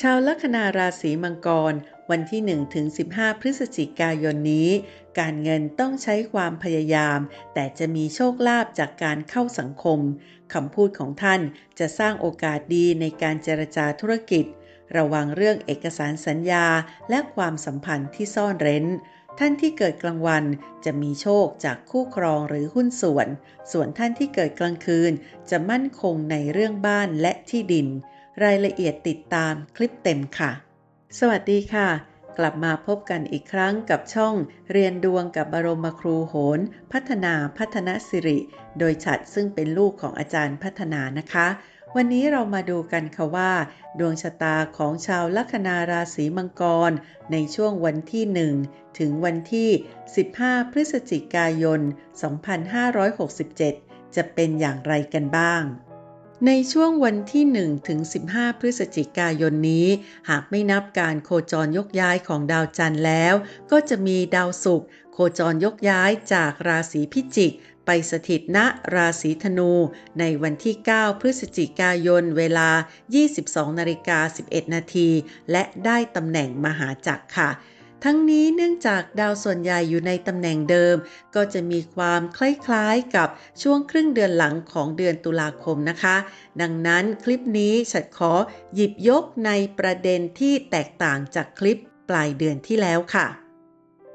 ชาวลัคนาราศีมังกร วันที่1ถึง15 พฤศจิกายนนี้ การเงินต้องใช้ความพยายาม แต่จะมีโชคลาภจากการเข้าสังคมคำพูดของท่านจะสร้างโอกาสดีในการเจรจาธุรกิจ ระวังเรื่องเอกสารสัญญาและความสัมพันธ์ที่ซ่อนเร้น ท่านที่เกิดกลางวันจะมีโชคจากคู่ครองหรือหุ้นส่วน ส่วนท่านที่เกิดกลางคืนจะมั่นคงในเรื่องบ้านและที่ดิน รายละเอียดติดตามคลิปเต็มค่ะ สวัสดีค่ะ กลับมาพบกันอีกครั้งกับช่องเรียนดวงกับบรมครูโหน พัฒนาพัฒนสิริ โดยฉัดซึ่งเป็นลูกของอาจารย์พัฒนานะคะ วันนี้เรามาดูกันค่ะว่า ดวงชะตาของชาวลัคนาราศีมังกร ในช่วงวันที่ 1 ถึงวันที่ 15 พฤศจิกายน 2567 จะเป็นอย่างไรกันบ้าง ในช่วงวันที่ 1 ถึง 15 พฤศจิกายนนี้ หากไม่นับการโคจรยกย้ายของดาวจันทร์แล้ว ก็จะมีดาวศุกร์โคจรยกย้ายจากราศีพิจิก ไปสถิตณราศีธนู ในวันที่ 9 พฤศจิกายนเวลา 22นาฬิกา11 นาที และได้ตำแหน่งมหาจักรค่ะ ทั้งนี้เนื่องจากดาวส่วนใหญ่อยู่ในตำแหน่งเดิม ก็จะมีความคล้ายๆกับช่วงครึ่งเดือนหลังของเดือนตุลาคมนะคะ ดังนั้นคลิปนี้ฉันขอหยิบยกในประเด็นที่แตกต่างจากคลิปปลายเดือนที่แล้วค่ะ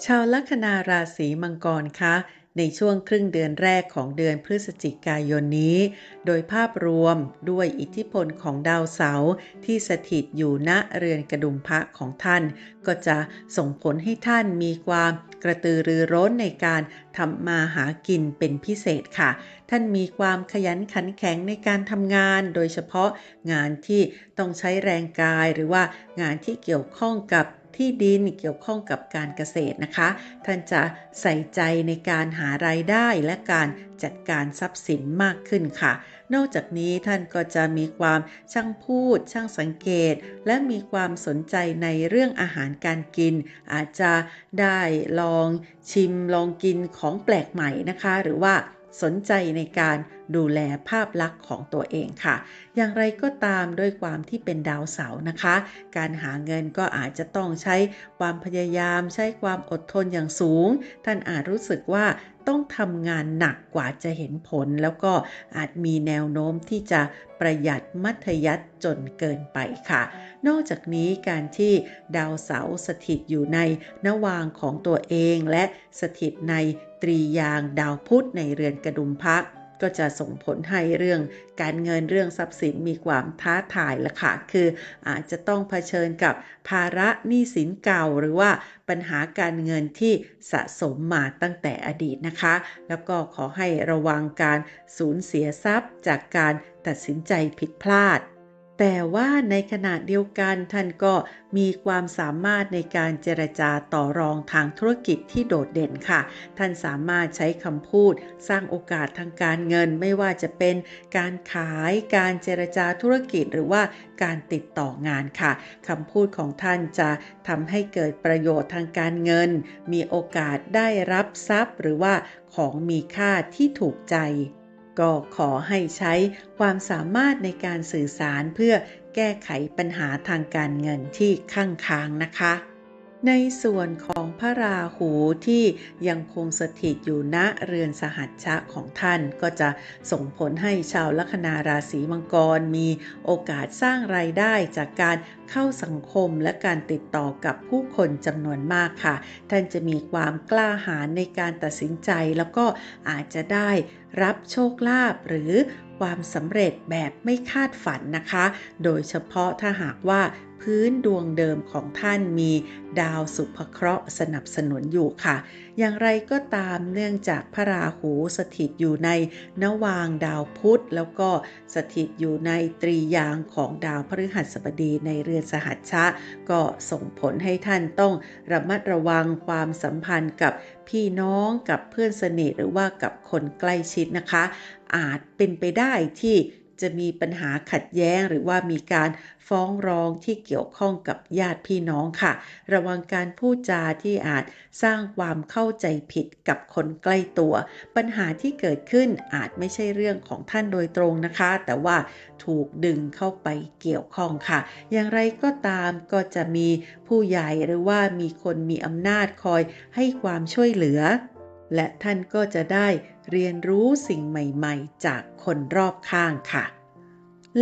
ชาวลัคนาราศีมังกรคะ ในช่วงครึ่งเดือนแรกของเดือนพฤศจิกายนนี้ โดยภาพรวมด้วยอิทธิพลของดาวเสาร์ที่สถิตอยู่ณเรือนกระดุมพระของท่าน ก็จะส่งผลให้ท่านมีความกระตือรือร้นในการทำมาหากินเป็นพิเศษค่ะ ท่านมีความขยันขันแข็งในการทำงาน โดยเฉพาะงานที่ต้องใช้แรงกายหรือว่างานที่เกี่ยวข้องกับ ที่ดินเกี่ยวข้องกับการเกษตรนะคะ ท่านจะใส่ใจในการหารายได้และการจัดการทรัพย์สินมากขึ้นค่ะ นอกจากนี้ท่านก็จะมีความช่างพูด ช่างสังเกต และมีความสนใจในเรื่องอาหารการกิน อาจจะได้ลองชิมลองกินของแปลกใหม่นะคะ หรือว่าสนใจในการ ดูแลภาพลักษณ์ของตัวเองค่ะ อย่างไรก็ตามด้วยความที่เป็นดาวเสาร์นะคะ การหาเงินก็อาจจะต้องใช้ความพยายามใช้ความอดทนอย่างสูง ท่านอาจรู้สึกว่าต้องทำงานหนักกว่าจะเห็นผล แล้วก็อาจมีแนวโน้มที่จะประหยัดมัธยัติจนเกินไปค่ะ นอกจากนี้การที่ดาวเสาร์สถิตอยู่ในนวางของตัวเองและสถิตในตรียางดาวพุธในเรือนกระดุมพระ ก็จะส่งผลให้เรื่องการเงินเรื่องทรัพย์สินมีความท้าทายละค่ะ คืออาจจะต้องเผชิญกับภาระหนี้สินเก่า หรือว่าปัญหาการเงินที่สะสมมาตั้งแต่อดีตนะคะ แล้วก็ขอให้ระวังการสูญเสียทรัพย์จากการตัดสินใจผิดพลาด แต่ว่าในขณะเดียวกันท่านก็มีความสามารถในการเจรจาต่อรองทางธุรกิจที่โดดเด่นค่ะ ท่านสามารถใช้คำพูดสร้างโอกาสทางการเงินไม่ว่าจะเป็นการขายการเจรจาธุรกิจหรือว่าการติดต่องานค่ะคำพูดของท่านจะทำให้เกิดประโยชน์ทางการเงิน มีโอกาสได้รับทรัพย์ หรือว่าของมีค่าที่ถูกใจ ก็ขอให้ใช้ความสามารถในการสื่อสารเพื่อแก้ไขปัญหาทางการเงินที่ข้างค้างนะคะ ในส่วนของพระราหูที่ยังคงสถิตอยู่ณเรือนสหัชชะของท่านก็จะส่งผลให้ชาวลัคนาราศีมังกรมีโอกาสสร้างรายได้จากการเข้าสังคมและการติดต่อกับผู้คนจำนวนมากค่ะ ท่านจะมีความกล้าหาญในการตัดสินใจแล้วก็อาจจะได้รับโชคลาภหรือความสำเร็จแบบไม่คาดฝันนะคะ โดยเฉพาะถ้าหากว่า พื้นดวงเดิมของท่านมีดาวสุภเคราะห์สนับสนุนอยู่ค่ะ อย่างไรก็ตามเนื่องจากพระราหูสถิตอยู่ในนวางดาวพุธ แล้วก็สถิตอยู่ในตรียางของดาวพฤหัสบดีในเรือนสหัชชะ ก็ส่งผลให้ท่านต้องระมัดระวังความสัมพันธ์กับพี่น้องกับเพื่อนสนิทหรือว่ากับคนใกล้ชิดนะคะ อาจเป็นไปได้ที่ จะมีปัญหาขัดแย้งหรือว่ามีการฟ้องร้องที่เกี่ยวข้องกับญาติพี่น้องค่ะ ระวังการพูดจาที่อาจสร้างความเข้าใจผิดกับคนใกล้ตัว ปัญหาที่เกิดขึ้นอาจไม่ใช่เรื่องของท่านโดยตรงนะคะ แต่ว่าถูกดึงเข้าไปเกี่ยวข้องค่ะ อย่างไรก็ตามก็จะมีผู้ใหญ่หรือว่ามีคนมีอำนาจคอยให้ความช่วยเหลือ และท่านก็จะได้เรียนรู้สิ่งใหม่ๆ จากคนรอบข้างค่ะ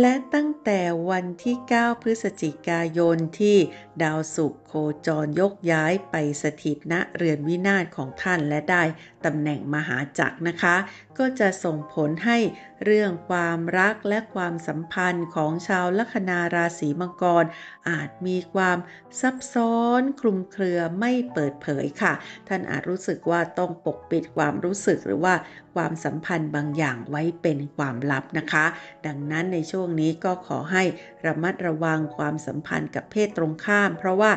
และตั้งแต่วันที่ 9 พฤศจิกายนที่ ดาวศุกร์โคจรยกย้ายไปสถิตณเรือนวินาศของท่านและได้ตำแหน่งมหาจักรนะคะ ก็จะส่งผลให้เรื่องความรักและความสัมพันธ์ของชาวลัคนาราศีมังกร อาจมีความซับซ้อนคลุมเครือไม่เปิดเผยค่ะ ท่านอาจรู้สึกว่าต้องปกปิดความรู้สึกหรือว่าความสัมพันธ์บางอย่างไว้เป็นความลับนะคะ ดังนั้นในช่วงนี้ก็ขอให้ระมัดระวังความสัมพันธ์กับเพศตรงข้าม เพราะว่า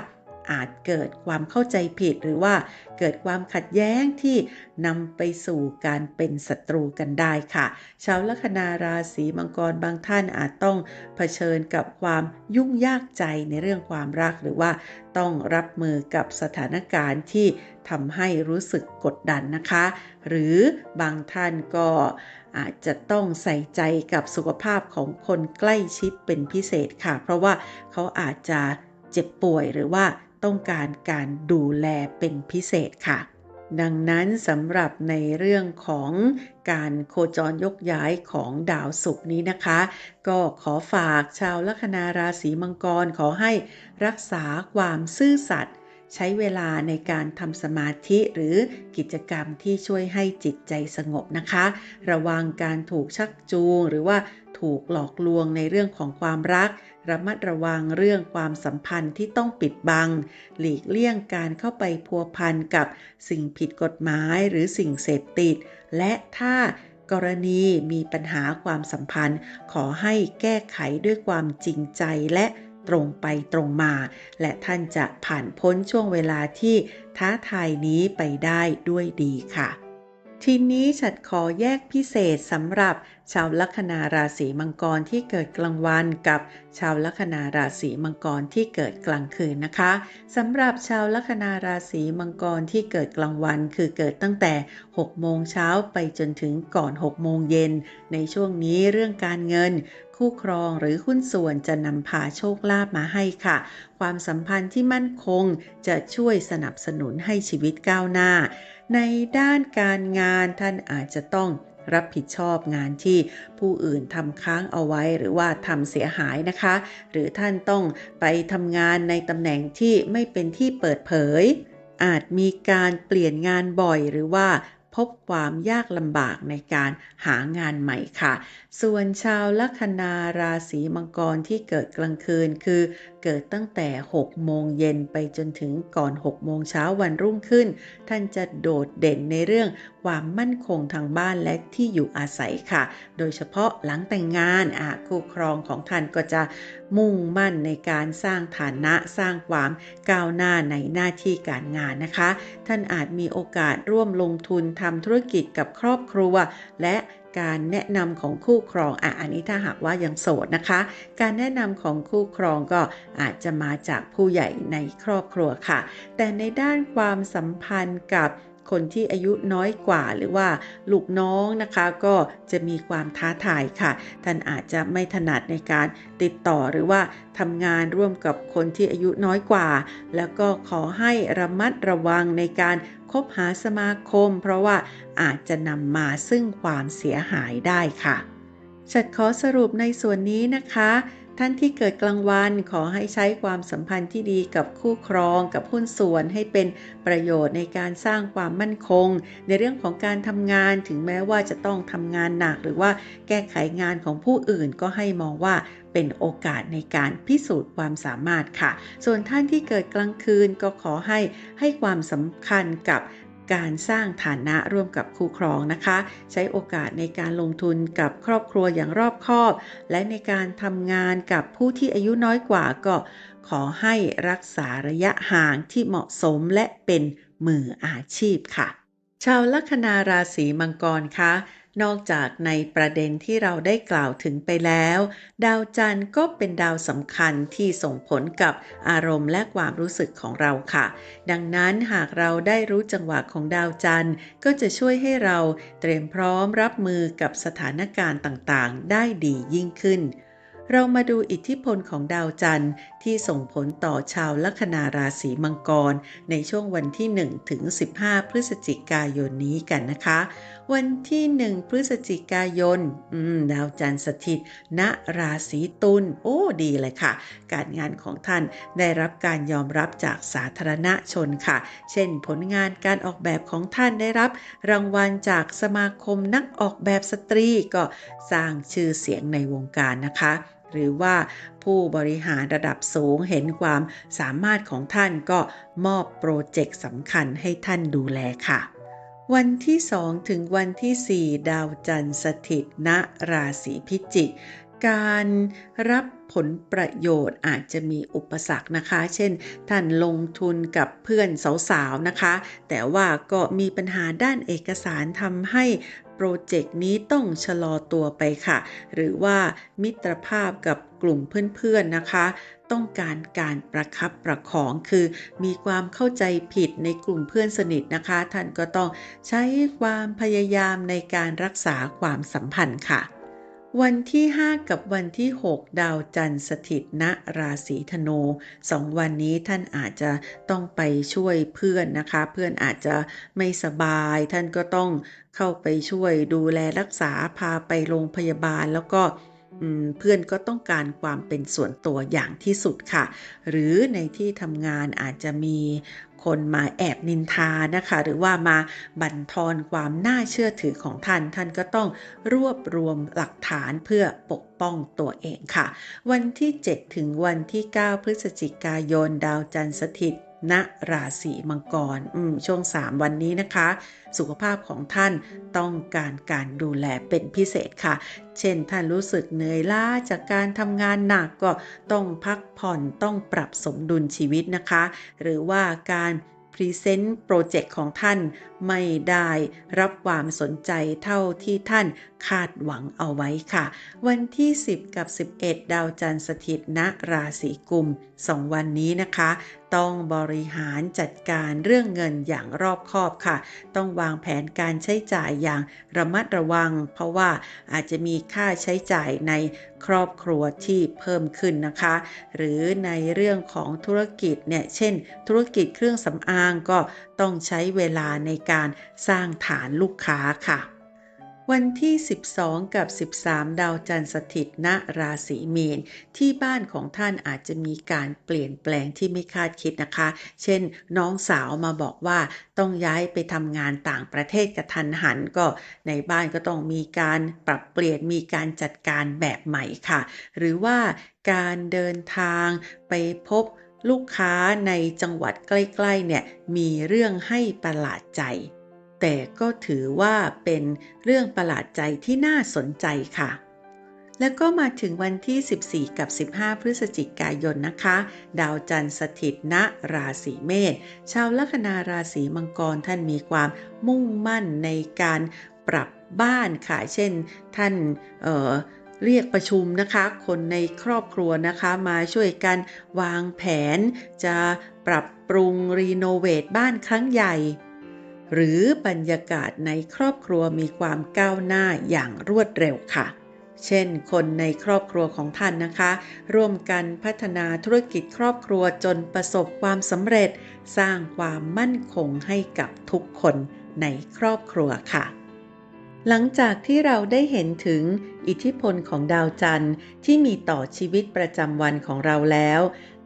อาจเกิดความเข้าใจผิดหรือว่าเกิดความขัดแย้งที่นำไปสู่การเป็นศัตรูกันได้ค่ะ ชาวลัคนาราศีมังกรบางท่านอาจต้องเผชิญกับความยุ่งยากใจในเรื่องความรักหรือว่าต้องรับมือกับสถานการณ์ที่ทำให้รู้สึกกดดันนะคะ หรือบางท่านก็อาจจะต้องใส่ใจกับสุขภาพของคนใกล้ชิดเป็นพิเศษค่ะ เพราะว่าเขาอาจจะเจ็บป่วยหรือว่า ต้องการการดูแลเป็นพิเศษค่ะ ดังนั้นสำหรับในเรื่องของการโคจรยกย้ายของดาวศุกร์นี้นะคะ ก็ขอฝากชาวลัคนาราศีมังกรขอให้รักษาความซื่อสัตย์ใช้เวลาในการทำสมาธิหรือกิจกรรมที่ช่วยให้จิตใจสงบนะคะ ระวังการถูกชักจูงหรือว่าถูกหลอกลวงในเรื่องของความรัก ระมัดระวังเรื่องความสัมพันธ์ที่ต้องปิดบัง หลีกเลี่ยงการเข้าไปพัวพันกับสิ่งผิดกฎหมายหรือสิ่งเสพติด และถ้ากรณีมีปัญหาความสัมพันธ์ ขอให้แก้ไขด้วยความจริงใจและตรงไปตรงมา และท่านจะผ่านพ้นช่วงเวลาที่ท้าทายนี้ไปได้ด้วยดีค่ะ ทีนี้ฉัดขอแยกพิเศษสำหรับชาวลัคนาราศีมังกรที่เกิดกลางวันกับชาวลัคนาราศีมังกรที่เกิดกลางคืนนะคะสำหรับชาวลัคนาราศีมังกรที่เกิดกลางวัน คือเกิดตั้งแต่ 6 โมงเช้าไปจนถึงก่อน 6 โมงเย็น ในช่วงนี้เรื่องการเงิน คู่ครองหรือหุ้นส่วนจะนำพาโชคลาภมาให้ค่ะ ความสัมพันธ์ที่มั่นคงจะช่วยสนับสนุนให้ชีวิตก้าวหน้า ในด้านการงานท่านอาจจะต้องรับผิดชอบงานที่ผู้อื่นทำค้างเอาไว้หรือว่าทำเสียหายนะคะ หรือท่านต้องไปทำงานในตำแหน่งที่ไม่เป็นที่เปิดเผย อาจมีการเปลี่ยนงานบ่อยหรือว่า พบความยากลำบากในการหางานใหม่ค่ะ ส่วนชาวลัคนาราศีมังกรที่เกิดกลางคืนคือ เกิดตั้งแต่ 6 โมงเย็นไปจนถึงก่อน 6 โมงเช้าวันรุ่งขึ้น ท่านจะโดดเด่นในเรื่องความมั่นคงทางบ้านและที่อยู่อาศัยค่ะ โดยเฉพาะหลังแต่งงานอาคู่ครองของท่านก็จะ มุ่งมั่นในการสร้างฐานะสร้างความก้าวหน้าในหน้าที่การงานนะคะ ท่านอาจมีโอกาสร่วมลงทุนทำธุรกิจกับครอบครัว และการแนะนำของคู่ครองอะอันนี้ถ้าหากว่ายังโสดนะคะ การแนะนำของคู่ครองก็อาจจะมาจากผู้ใหญ่ในครอบครัวค่ะ แต่ในด้านความสัมพันธ์กับ คนที่อายุน้อยกว่าหรือว่าลูกน้องนะคะก็จะมีความท้าทายค่ะ ท่านอาจจะไม่ถนัดในการติดต่อหรือว่าทำงานร่วมกับคนที่อายุน้อยกว่า แล้วก็ขอให้ระมัดระวังในการคบหาสมาคม เพราะว่าอาจจะนำมาซึ่งความเสียหายได้ค่ะฉัดขอสรุปในส่วนนี้นะคะ ท่านที่เกิดกลางวันขอให้ใช้ความสัมพันธ์ที่ดีกับคู่ครองกับหุ้นส่วนให้เป็นประโยชน์ในการสร้างความมั่นคง ในเรื่องของการทำงานถึงแม้ว่าจะต้องทำงานหนัก หรือว่าแก้ไขงานของผู้อื่นก็ให้มองว่าเป็นโอกาสในการพิสูจน์ความสามารถค่ะ ส่วนท่านที่เกิดกลางคืนก็ขอให้ให้ความสำคัญกับ การสร้างฐานะร่วมกับคู่ครองนะคะ ใช้โอกาสในการลงทุนกับครอบครัวอย่างรอบคอบ และในการทำงานกับผู้ที่อายุน้อยกว่าก็ขอให้รักษาระยะห่างที่เหมาะสมและเป็นมืออาชีพค่ะ ชาวลัคนาราศีมังกรคะ นอกจากในประเด็นที่เราได้กล่าวถึงไปแล้ว ดาวจันทร์ก็เป็นดาวสำคัญที่ส่งผลกับอารมณ์และความรู้สึกของเราค่ะ ดังนั้นหากเราได้รู้จังหวะของดาวจันทร์ ก็จะช่วยให้เราเตรียมพร้อมรับมือกับสถานการณ์ต่างๆ ได้ดียิ่งขึ้น เรามาดูอิทธิพลของดาวจันทร์ที่ส่งผลต่อชาวลัคนาราศีมังกร ในช่วงวันที่1ถึง15 พฤศจิกายนนี้กันนะคะ วันที่ 1 พฤศจิกายนอืมดาวจันทร์สถิต ณราศีตุลโอ้ดีเลยค่ะ การงานของท่านได้รับการยอมรับจากสาธารณชนค่ะ เช่นผลงานการออกแบบของท่านได้รับ รางวัลจากสมาคมนักออกแบบสตรีก็สร้างชื่อเสียงในวงการนะคะ หรือว่าผู้บริหารระดับสูงเห็นความสามารถของท่านก็มอบโปรเจกต์สำคัญให้ท่านดูแลค่ะ วันที่ 2 ถึงวันที่ 4 ดาวจันทร์สถิตณราศีพิจิกการรับผลประโยชน์อาจจะมีอุปสรรคนะคะ เช่น ท่านลงทุนกับเพื่อนสาวๆนะคะ แต่ว่าก็มีปัญหาด้านเอกสารทำให้ โปรเจกต์นี้ต้องชะลอตัวไปค่ะ หรือว่ามิตรภาพกับกลุ่มเพื่อนๆนะคะ ต้องการการประคับประคองคือ มีความเข้าใจผิดในกลุ่มเพื่อนสนิทนะคะ ท่านก็ต้องใช้ความพยายามในการรักษาความสัมพันธ์ค่ะ วันที่ 5 กับวันที่ 6 ดาวจันทร์สถิตณราศีธนูสองวันนี้ท่านอาจจะต้องไปช่วยเพื่อนนะคะ เพื่อนอาจจะไม่สบาย ท่านก็ต้องเข้าไปช่วยดูแลรักษาพาไปโรงพยาบาลแล้วก็เพื่อนก็ต้องการความเป็นส่วนตัวอย่างที่สุดค่ะ หรือในที่ทำงานอาจจะมี คนมาแอบนินทานะคะ หรือว่ามาบั่นทอนความน่าเชื่อถือของท่าน ท่านก็ต้องรวบรวมหลักฐานเพื่อปกป้องตัวเองค่ะ วันที่ 7 ถึงวันที่ 9 พฤศจิกายนดาวจันทร์สถิต ณราศีมังกรช่วง 3 วันนี้นะคะ สุขภาพของท่านต้องการการดูแลเป็นพิเศษค่ะ เช่นท่านรู้สึกเหนื่อยล้าจากการทำงานหนักก็ต้องพักผ่อนต้องปรับสมดุลชีวิตนะคะ หรือว่าการพรีเซนต์โปรเจกต์ของท่านไม่ได้รับความสนใจเท่าที่ท่านคาดหวังเอาไว้ค่ะ วันที่ 10 กับ 11 ดาวจันทร์สถิตณราศีกุมสองวันนี้นะคะ ต้องบริหารจัดการเรื่องเงินอย่างรอบคอบค่ะ ต้องวางแผนการใช้จ่ายอย่างระมัดระวัง เพราะว่าอาจจะมีค่าใช้จ่ายในครอบครัวที่เพิ่มขึ้นนะคะ หรือในเรื่องของธุรกิจเนี่ยเช่น ธุรกิจเครื่องสำอางก็ต้องใช้เวลาในการสร้างฐานลูกค้าค่ะ วันที่ 12 กับ 13 ดาวจันทร์สถิตณราศีมีน ที่บ้านของท่านอาจจะมีการเปลี่ยนแปลงที่ไม่คาดคิดนะคะ เช่น น้องสาวมาบอกว่าต้องย้ายไปทำงานต่างประเทศกระทันหันก็ในบ้านก็ต้องมีการปรับเปลี่ยนมีการจัดการแบบใหม่ค่ะ หรือว่าการเดินทางไปพบลูกค้าในจังหวัดใกล้ๆเนี่ยมีเรื่องให้ประหลาดใจ แต่ก็ถือว่าเป็นเรื่องประหลาดใจที่น่าสนใจค่ะ แล้วก็มาถึงวันที่ 14 กับ 15 พฤศจิกายนนะคะ ดาวจันทร์สถิตณราศีเมษชาวลัคนาราศีมังกรท่านมีความมุ่งมั่นในการปรับบ้านค่ะ เช่น ท่านเเรียกประชุมนะคะ คนในครอบครัวนะคะ มาช่วยกันวางแผน จะปรับปรุงรีโนเวทบ้านครั้งใหญ่ หรือบรรยากาศในครอบครัวมีความก้าวหน้าอย่างรวดเร็วค่ะ เช่น คนในครอบครัวของท่านนะคะ ร่วมกันพัฒนาธุรกิจครอบครัวจนประสบความสำเร็จ สร้างความมั่นคงให้กับทุกคนในครอบครัวค่ะหลังจากที่เราได้เห็นถึงอิทธิพลของดาวจันทร์ที่มีต่อชีวิตประจำวันของเราแล้ว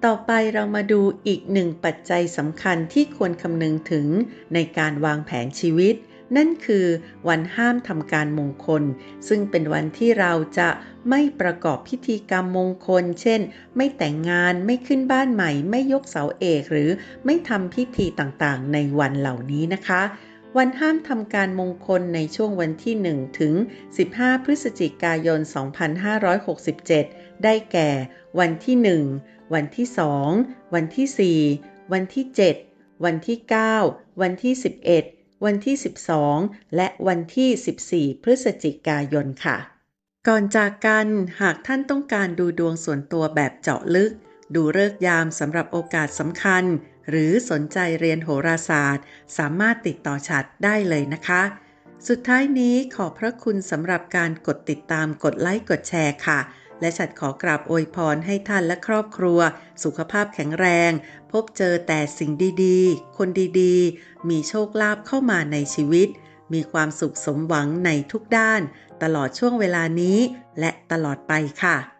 ต่อไปเรามาดูอีกหนึ่งปัจจัยสำคัญที่ควรคำนึงถึงในการวางแผนชีวิต นั่นคือวันห้ามทำการมงคล ซึ่งเป็นวันที่เราจะไม่ประกอบพิธีกรรมมงคล เช่น ไม่แต่งงานไม่ขึ้นบ้านใหม่ ไม่ยกเสาเอก หรือไม่ทำพิธีต่างๆ ในวันเหล่านี้นะคะวันห้ามทำการมงคลในช่วงวันที่ 1 ถึง 15 พฤศจิกายน 2567 ได้แก่ วันที่ 1 วันที่ 2 วันที่ 4 วันที่ 7 วันที่ 9 วันที่ 11 วันที่ 12 และวันที่ 14 พฤศจิกายนค่ะ ก่อนจากกันหากท่านต้องการดูดวงส่วนตัวแบบเจาะลึก ดูเลิกยามสำหรับโอกาสสำคัญ หรือสนใจเรียนโหราศาสตร์ สามารถติดต่อฉัดได้เลยนะคะ สุดท้ายนี้ขอบพระคุณสำหรับการกดติดตามกดไลค์กดแชร์ค่ะ และฉัดขอกราบอวยพรให้ท่านและครอบครัว สุขภาพแข็งแรง พบเจอแต่สิ่งดีๆ คนดีๆ มีโชคลาภเข้ามาในชีวิต มีความสุขสมหวังในทุกด้าน ตลอดช่วงเวลานี้ และตลอดไปค่ะ